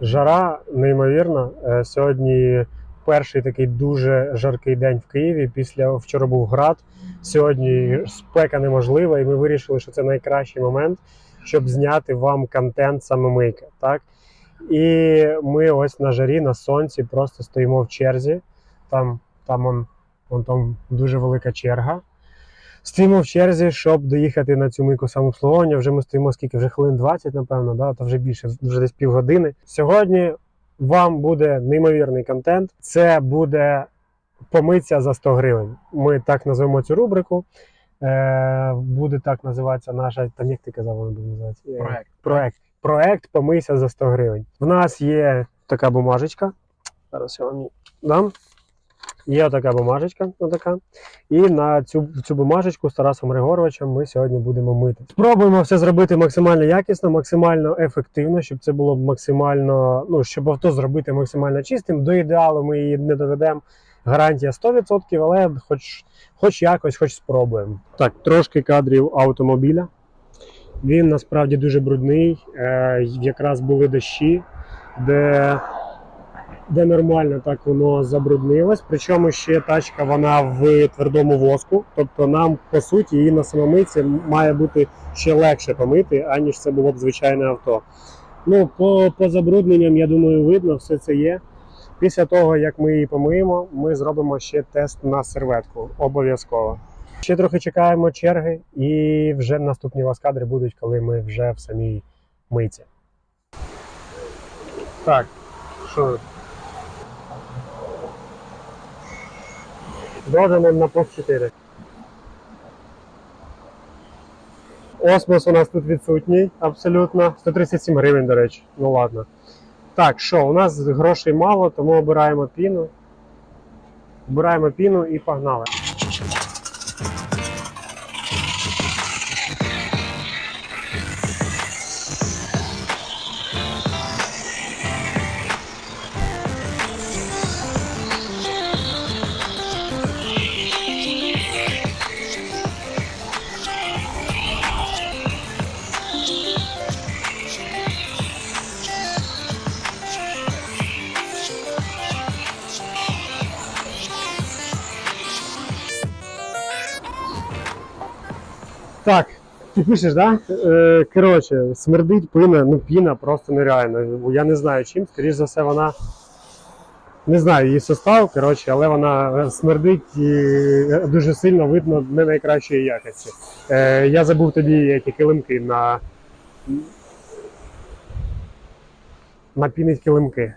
Жара неймовірна. Е, Сьогодні перший такий дуже жаркий день в Києві. Після вчора був град. Сьогодні спека неможлива, і ми вирішили, що це найкращий момент, щоб зняти вам контент саме мийка. Так? І ми ось на жарі, на сонці, просто стоїмо в черзі. Там, там он, вон там дуже велика черга. Стоїмо в черзі, щоб доїхати на цю мийку самообслуговування. Вже ми стоїмо скільки? Вже хвилин 20, напевно, да? то вже більше, вже десь півгодини. Сьогодні вам буде неймовірний контент. Це буде помитися за 100 гривень. Ми так назвемо цю рубрику. Е, буде так називатися наша, там як ти казав, вона буде називатися? Е, Проект. Проект. Проект помийся за 100 гривень. В нас є така бумажечка. Зараз я вам дам. Є така бумажечка, отака. І на цю, цю бумажечку з Тарасом Григоровичем ми сьогодні будемо мити. Спробуємо все зробити максимально якісно, максимально ефективно, щоб це було максимально, ну, щоб авто зробити максимально чистим. До ідеалу ми її не доведемо. Гарантія 100%, але хоч, хоч якось, хоч спробуємо. Так, трошки кадрів автомобіля. Він насправді дуже брудний. Е, якраз були дощі, де де нормально так воно забруднилось. Причому ще тачка вона в твердому воску. Тобто нам, по суті, її на самомийці має бути ще легше помити, аніж це було б звичайне авто. Ну, по, по забрудненням, я думаю, видно, все це є. Після того, як ми її помиємо, ми зробимо ще тест на серветку. Обов'язково. Ще трохи чекаємо черги, і вже наступні вас кадри будуть, коли ми вже в самій мийці. Так, що Додаємо на пост 4. Осмос у нас тут відсутній, абсолютно. 137 гривень, до речі. Ну ладно. Так, що, у нас грошей мало, тому обираємо піну. Обираємо піну і погнали. Так, ти пишеш, да? Е, коротше, смердить пина, ну піна просто нереально. Я не знаю чим, скоріш за все, вона. Не знаю її состав, коротше, але вона смердить і дуже сильно видно не найкращої якості. Е, я забув тобі які килимки на. Напінить килимки.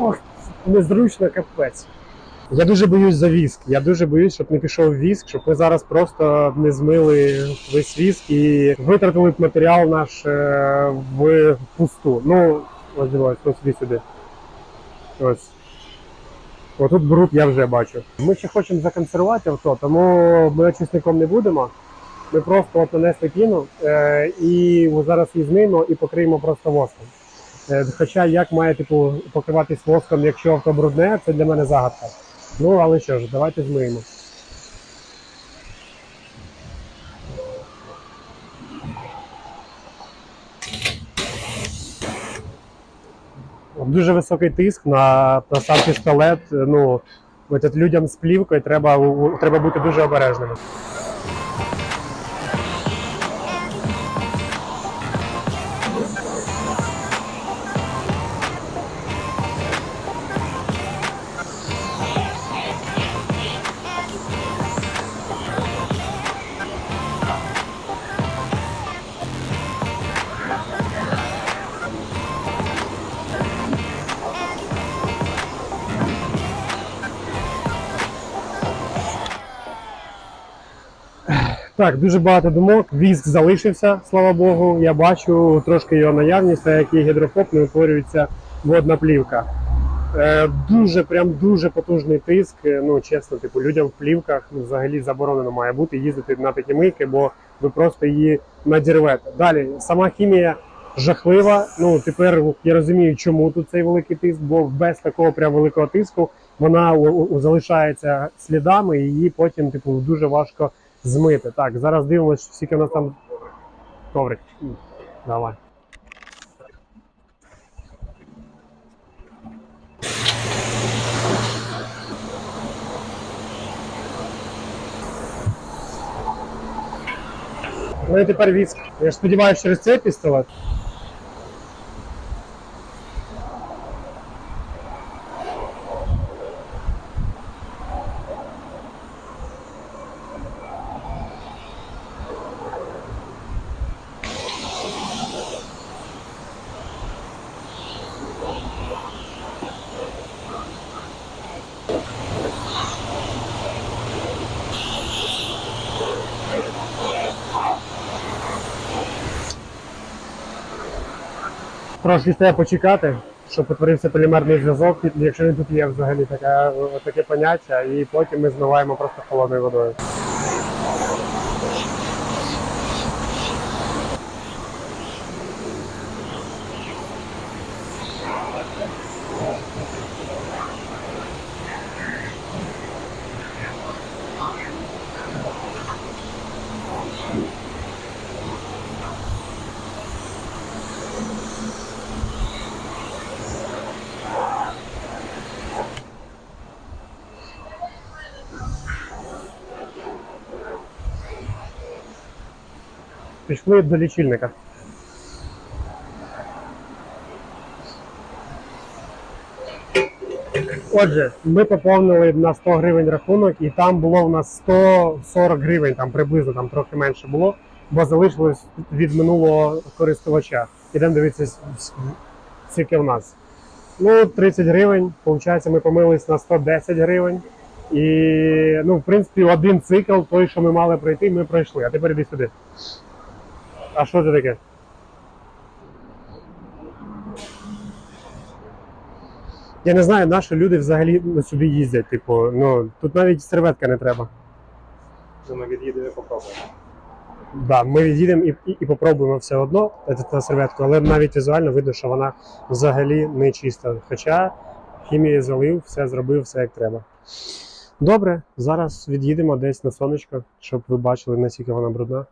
Ох, незручно капець. Я дуже боюсь за віск. Я дуже боюсь, щоб не пішов віск, щоб ми зараз просто не змили весь віск і витратили б матеріал наш е, в пусту. Ну, ось дивись, ось сюди сюди. Ось. Отут бруд я вже бачу. Ми ще хочемо законсервувати авто, тому ми очисником не будемо. Ми просто от нанесли піну е, і зараз її змиємо і покриємо просто воском. Е, Хоча як має типу покриватись воском, якщо авто брудне, це для мене загадка. Ну, але що ж, давайте змиємо. Дуже високий тиск на, на сам. Ну, людям з плівкою треба, треба бути дуже обережними. Так, дуже багато думок. Віск залишився, слава Богу. Я бачу трошки його наявність, так як є гідрофоб, не утворюється водна плівка. Е, дуже, прям дуже потужний тиск. Е, Ну, чесно, типу, людям в плівках ну, взагалі заборонено має бути їздити на такі мийки, бо ви просто її надірвете. Далі, сама хімія жахлива. Ну, тепер я розумію, чому тут цей великий тиск, бо без такого прям великого тиску вона у, у- залишається слідами, і її потім типу, дуже важко змити. Так, зараз дивимося, скільки у нас там коврик. Давай. Ну і тепер віск. Я ж сподіваюся, через цей пістолет. Трошки треба почекати, щоб утворився полімерний зв'язок, якщо він тут є взагалі таке, таке поняття, і потім ми змиваємо просто холодною водою. Пішли до лічильника. Отже, ми поповнили на 100 гривень рахунок, і там було в нас 140 гривень, там приблизно там трохи менше було, бо залишилось від минулого користувача. Ідемо дивитися, скільки в нас. Ну, 30 гривень. Получається, ми помились на 110 гривень. І, ну, в принципі, один цикл, той, що ми мали пройти, ми пройшли. А тепер іди сюди. А що це таке? Я не знаю, на що люди взагалі ну, сюди їздять. Типу, ну тут навіть серветка не треба. Що ми від'їдемо і попробуємо. Да, ми від'їдемо і, і, і попробуємо все одно цю серветку, але навіть візуально видно, що вона взагалі не чиста. Хоча хімії залив, все зробив, все як треба. Добре, зараз від'їдемо десь на сонечко, щоб ви бачили, наскільки вона брудна.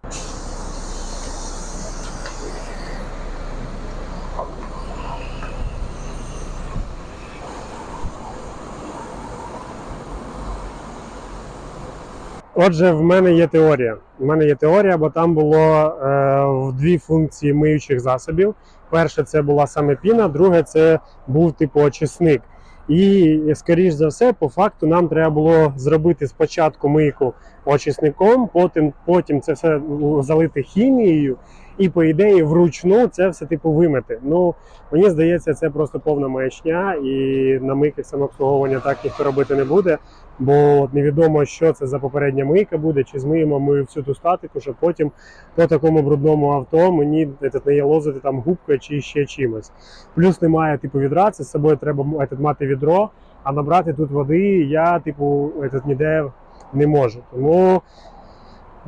Отже, в мене є теорія. В мене є теорія, бо там було е, дві функції миючих засобів. Перше, це була саме піна, друге це був типу очисник. І скоріш за все, по факту, нам треба було зробити спочатку мийку очисником, потім, потім це все залити хімією, і по ідеї вручну це все типу вимити. Ну мені здається, це просто повна маячня, і на мийках самообслуговування так ніхто робити не буде. Бо от невідомо, що це за попередня мийка буде, чи змиємо ми всю ту статику, щоб потім по такому брудному авто мені этот, не ялозити там губкою чи ще чимось. Плюс немає типу відра, це з собою треба этот, мати відро, а набрати тут води я, типу, этот, ніде не можу. Тому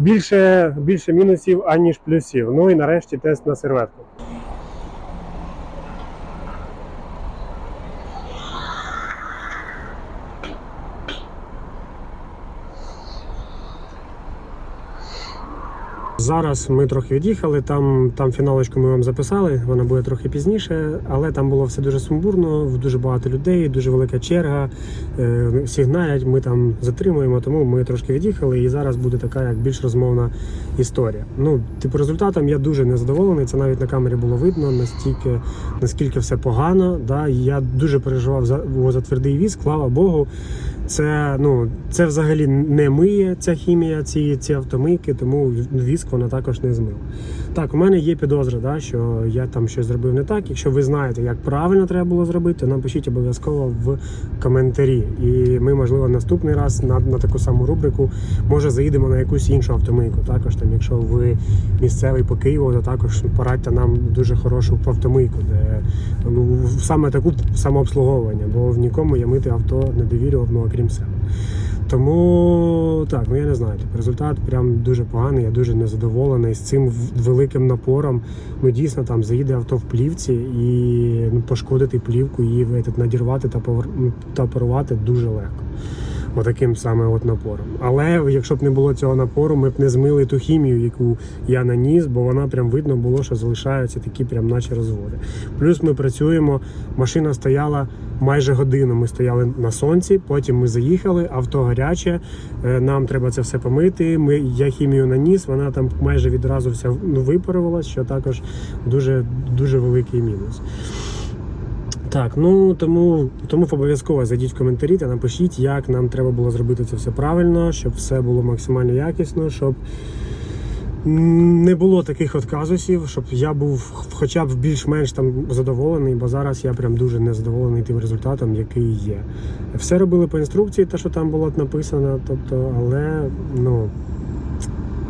більше, більше мінусів, аніж плюсів. Ну і нарешті тест на серветку. Зараз ми трохи від'їхали. Там, там фіналочку ми вам записали, вона буде трохи пізніше, але там було все дуже сумбурно, дуже багато людей, дуже велика черга. е, Всі гнають, ми там затримуємо, тому ми трошки від'їхали. І зараз буде така як більш розмовна історія. Ну, типу, результатом я дуже незадоволений. Це навіть на камері було видно, настільки, наскільки все погано. Да? Я дуже переживав за, за твердий віз, слава Богу. Це ну це взагалі не миє ця хімія, ці, ці автомийки, тому віск вона також не змив. Так, у мене є підозра, да, що я там щось зробив не так. Якщо ви знаєте, як правильно треба було зробити, напишіть обов'язково в коментарі. І ми, можливо, наступний раз на, на таку саму рубрику може заїдемо на якусь іншу автомийку. Також там, якщо ви місцевий по Києву, то також порадьте нам дуже хорошу автомийку, де ну, саме таку самообслуговування, бо в нікому я мити авто не довірював, ну окрім себе. Тому так, ну я не знаю. Типу, результат прям дуже поганий. Я дуже незадоволений з цим великим напором. Ну дійсно там заїде авто в плівці і ну, пошкодити плівку, її надірвати та порвати дуже легко. Отаким саме от напором. Але якщо б не було цього напору, ми б не змили ту хімію, яку я наніс, бо вона прям видно було, що залишаються такі прям наче розводи. Плюс ми працюємо, машина стояла майже годину. Ми стояли на сонці, потім ми заїхали, авто гаряче. е, Нам треба це все помити. Ми, я хімію наніс, вона там майже відразу вся ну, випарувалась, що також дуже, дуже великий мінус. Так, ну тому, тому обов'язково зайдіть в коментарі та напишіть, як нам треба було зробити це все правильно, щоб все було максимально якісно, щоб не було таких от казусів, щоб я був хоча б більш-менш там задоволений, бо зараз я прям дуже незадоволений тим результатом, який є. Все робили по інструкції, те, що там було написано, тобто, але ну.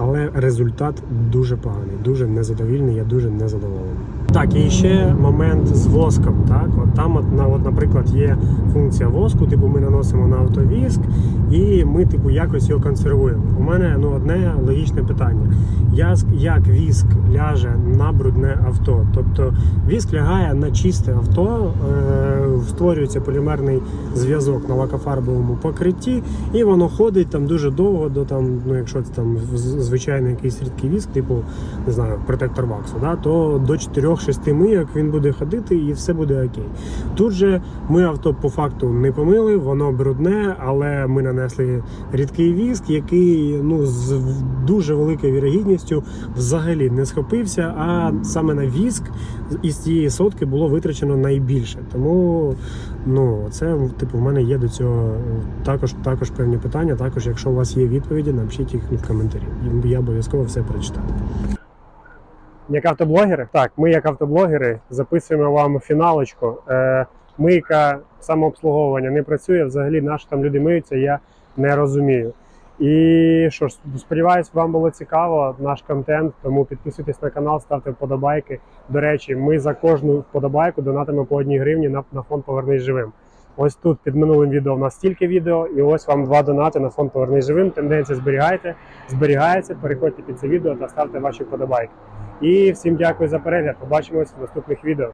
Але результат дуже поганий, дуже незадовільний, я дуже незадоволений. Так, і ще момент з воском. Так, от там, от, на, от, наприклад, є функція воску, типу ми наносимо на автовіск, і ми, типу, якось його консервуємо. У мене ну, одне логічне питання: як, як віск ляже на брудне авто? Тобто віск лягає на чисте авто, е, створюється полімерний зв'язок на лакофарбовому покритті, і воно ходить там дуже довго до там, ну якщо це там звичайний якийсь рідкий віск, типу не знаю, протектор ваксу, да, то до 4-6 мийок він буде ходити і все буде окей. Тут же ми авто по факту не помили, воно брудне, але ми нанесли рідкий віск, який ну з дуже великою вірогідністю взагалі не схопився. А саме на віск із цієї сотки було витрачено найбільше. Тому ну це типу в мене є до цього е, також також певні питання. Також, якщо у вас є відповіді, напишіть їх в коментарі. Я обов'язково все прочитаю. Як автоблогери, так, ми, як автоблогери, записуємо вам фіналочку. Е, мийка самообслуговування не працює. Взагалі, наші там люди миються, я не розумію. І що ж, сподіваюсь, вам було цікаво наш контент. Тому підписуйтесь на канал, ставте вподобайки. До речі, ми за кожну вподобайку донатимо по одній гривні на, на фонд Повернись живим. Ось тут під минулим відео в нас стільки відео, і ось вам два донати на фонд Повернись живим. Тенденція зберігайте, зберігається. Переходьте під це відео та ставте ваші вподобайки. І всім дякую за перегляд. Побачимось в наступних відео.